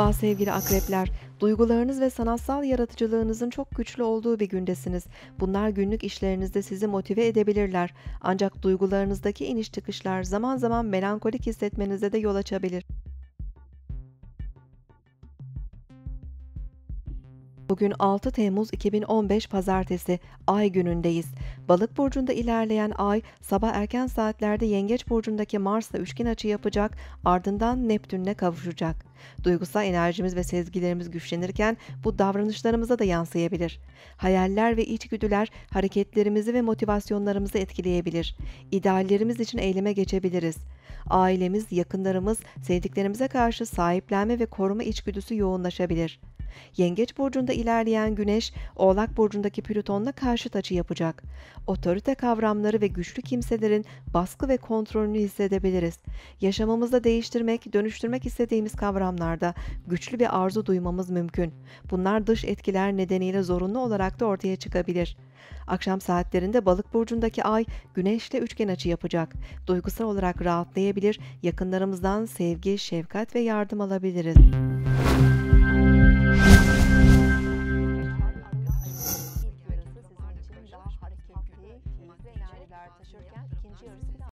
Merhaba sevgili akrepler. Duygularınız ve sanatsal yaratıcılığınızın çok güçlü olduğu bir gündesiniz. Bunlar günlük işlerinizde sizi motive edebilirler. Ancak duygularınızdaki iniş çıkışlar zaman zaman melankolik hissetmenize de yol açabilir. Bugün 6 Temmuz 2015 Pazartesi, Ay günündeyiz. Balık burcunda ilerleyen Ay, sabah erken saatlerde Yengeç burcundaki Mars'la üçgen açı yapacak, ardından Neptün'le kavuşacak. Duygusal enerjimiz ve sezgilerimiz güçlenirken bu davranışlarımıza da yansıyabilir. Hayaller ve içgüdüler hareketlerimizi ve motivasyonlarımızı etkileyebilir. İdeallerimiz için eyleme geçebiliriz. Ailemiz, yakınlarımız, sevdiklerimize karşı sahiplenme ve koruma içgüdüsü yoğunlaşabilir. Yengeç burcunda ilerleyen Güneş, Oğlak burcundaki Plüton'la karşıt açı yapacak. Otorite kavramları ve güçlü kimselerin baskı ve kontrolünü hissedebiliriz. Yaşamımızda değiştirmek, dönüştürmek istediğimiz kavramlarda güçlü bir arzu duymamız mümkün. Bunlar dış etkiler nedeniyle zorunlu olarak da ortaya çıkabilir. Akşam saatlerinde Balık burcundaki Ay Güneş'le üçgen açı yapacak. Duygusal olarak destekleyebilir, yakınlarımızdan sevgi, şefkat ve yardım alabiliriz.